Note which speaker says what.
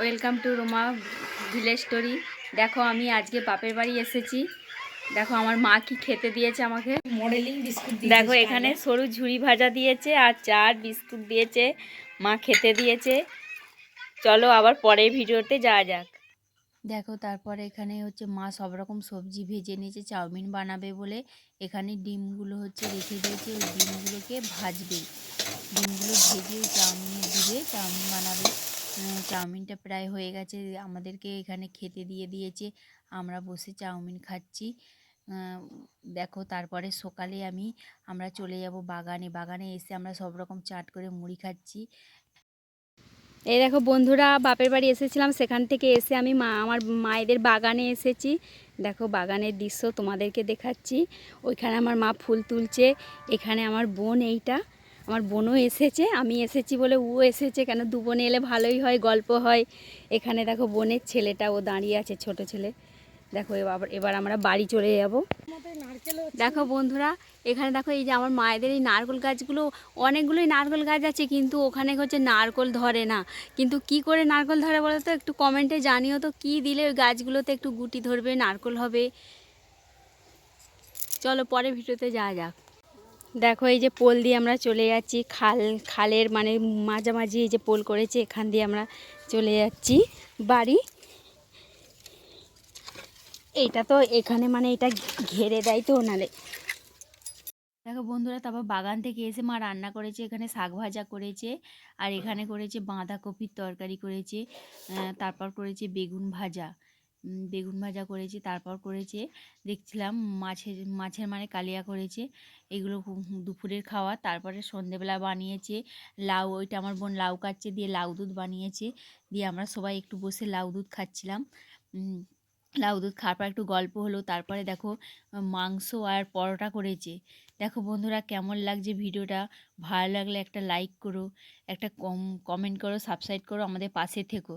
Speaker 1: Welcome to Roma village story. দেখো আমি আজকে বাপের বাড়ি এসেছি। দেখো আমার মা কি খেতে দিয়েছে আমাকে।
Speaker 2: মডেলিং বিস্কুট
Speaker 1: দেখো এখানে সরু ঝুড়ি ভাজা দিয়েছে আর চার বিস্কুট দিয়েছে। মা খেতে দিয়েছে। চলো আবার পরের ভিডিওতে যাওয়া যাক। দেখো তারপরে এখানে হচ্ছে মা সব রকম সবজি ভেজে নিয়েছে চাউমিন বানাবে বলে। এখানে ডিমগুলো হচ্ছে রেখে দিয়েছে। ওই ডিমগুলোকে ভাজবে। ডিমগুলো ভেজে চাউমিনে দিবে চাউমিন বানাবে। চাউমিনটা প্রায় হয়ে গেছে। আমাদেরকে এখানে খেতে দিয়ে দিয়েছে। আমরা বসে চাউমিন খাচ্ছি। দেখো তারপরে সকালে আমি, আমরা চলে যাব বাগানে। বাগানে এসে আমরা সব রকম চাট করে মুড়ি খাচ্ছি। এই দেখো বন্ধুরা, বাপের বাড়ি এসেছিলাম। সেখান থেকে এসে আমি মা, আমার মায়েদের বাগানে এসেছি। দেখো বাগানের দৃশ্য তোমাদেরকে দেখাচ্ছি। ওইখানে আমার মা ফুল তুলছে। এখানে আমার বোন এইটা। আমার বোনও এসেছে, আমি এসেছি বলে ও এসেছে, কেন দু বোনে এলে ভালোই হয়, গল্প হয়। এখানে দেখো বোনের ছেলেটা, ও দাঁড়িয়ে আছে ছোট ছেলে। দেখো এবার এবার আমরা বাড়ি চলে যাব। দেখো বন্ধুরা, এখানে দেখো এই যে আমার মায়েদের এই নারকেল গাছগুলো, অনেকগুলোই নারকেল গাছ আছে, কিন্তু ওখানে হচ্ছে নারকেল ধরে না। কিন্তু কি করে নারকেল ধরে বলো তো একটু কমেন্টে জানিও তো, কি দিলে ওই গাছগুলোতে একটু গুটি ধরবে, নারকেল হবে? চলো পরে ভিডিওতে যাওয়া যাক। দেখো এই যে পোল দিয়ে আমরা চলে যাচ্ছি, খাল, খালের মানে মাঝামাঝি এই যে পোল করেছে, এখান দিয়ে আমরা চলে যাচ্ছি বাড়ি। এইটা তো এখানে মানে এটা ঘেরে দেয় তো নালে। দেখো বন্ধুরা, তারপর বাগান থেকে এসে মা রান্না করেছে, এখানে শাক ভাজা করেছে, আর এখানে করেছে বাঁধাকপির তরকারি করেছে তারপর করেছে বেগুন ভাজা। বেগুন ভাজা করেছে, তারপর করেছে দেখছিলাম মাছের মাছের মানে কালিয়া করেছে। এগুলো দুপুরের খাওয়া। তারপরে সন্ধেবেলা বানিয়েছে লাউ, ওইটা আমার বোন লাউ কাটছে দিয়ে লাউ দুধ বানিয়েছে। দিয়ে আমরা সবাই একটু বসে লাউ দুধ খাচ্ছিলাম। লাউ দুধ খাওয়ার পর একটু গল্প হলো। তারপরে দেখো, মাংস আর পরোটা করেছে। দেখো বন্ধুরা, কেমন লাগছে ভিডিওটা? ভালো লাগলে একটা লাইক করো, একটা কম কমেন্ট করো সাবস্ক্রাইব করো আমাদের পাশে থেকো।